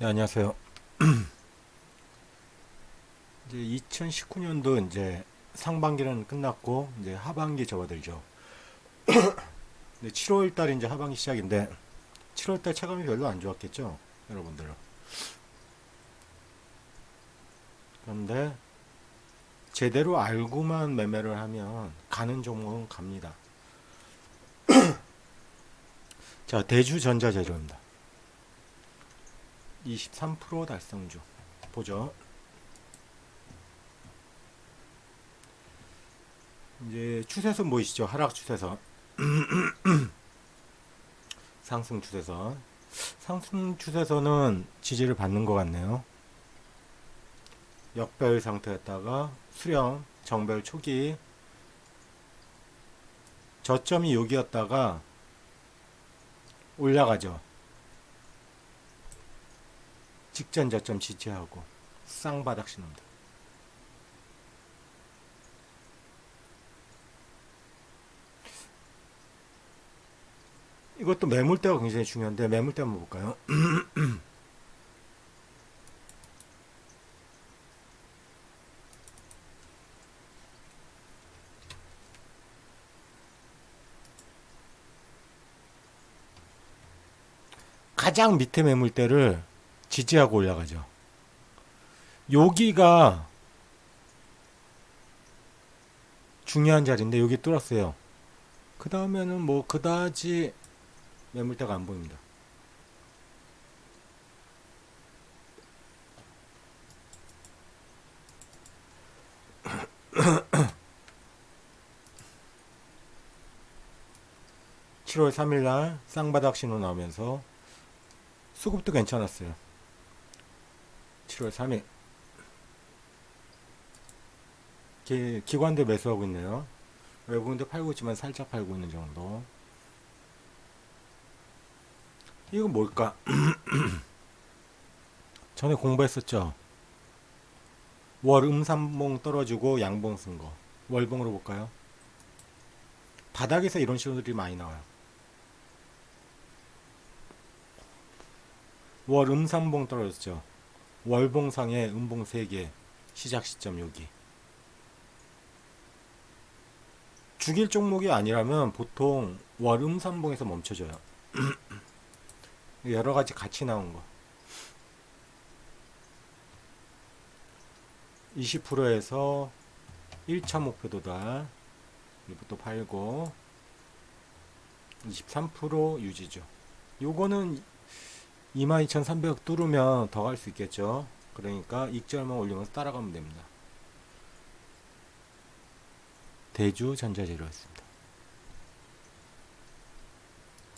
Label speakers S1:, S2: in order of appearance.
S1: 네, 안녕하세요. 이제 2019년도 이제 상반기는 끝났고 이제 하반기 접어들죠. 근데 7월 달 이제 하반기 시작인데 7월 달 체감이 별로 안 좋았겠죠, 여러분들. 그런데 제대로 알고만 매매를 하면 가는 종목은 갑니다. 자, 대주전자재료입니다. 23% 달성주 보죠. 이제 추세선 보이시죠? 하락 추세선. 상승 추세선. 상승 추세선은 지지를 받는 것 같네요. 역별 상태였다가 수렴, 정별 초기 저점이 여기였다가 올라가죠. 직전 저점 지지하고 쌍바닥 신호입니다. 이것도 매물대가 굉장히 중요한데 매물대 한번 볼까요? 가장 밑에 매물대를 지지하고 올라가죠. 여기가 중요한 자리인데 여기 뚫었어요. 그 다음에는 뭐 그다지 매물대가 안 보입니다. (7월 3일날) 쌍바닥 신호 나오면서 수급도 괜찮았어요. 7월 3일. 기, 기관들 매수하고 있네요. 외국인들 팔고 있지만 살짝 팔고 있는 정도. 이거 뭘까? 전에 공부했었죠. 월 음삼봉 떨어지고 양봉 쓴 거. 월봉으로 볼까요? 바닥에서 이런 신호들이 많이 나와요. 월 음삼봉 떨어졌죠. 월봉상에 음봉 3개. 시작 시점 여기. 죽일 종목이 아니라면 보통 월 음삼봉에서 멈춰져요. 여러 가지 같이 나온 거. 20%에서 1차 목표 도달. 이것도 팔고 23% 유지죠. 요거는 22,300 뚫으면 더 갈 수 있겠죠. 그러니까 익절만 올리면서 따라가면 됩니다. 대주 전자재료였습니다.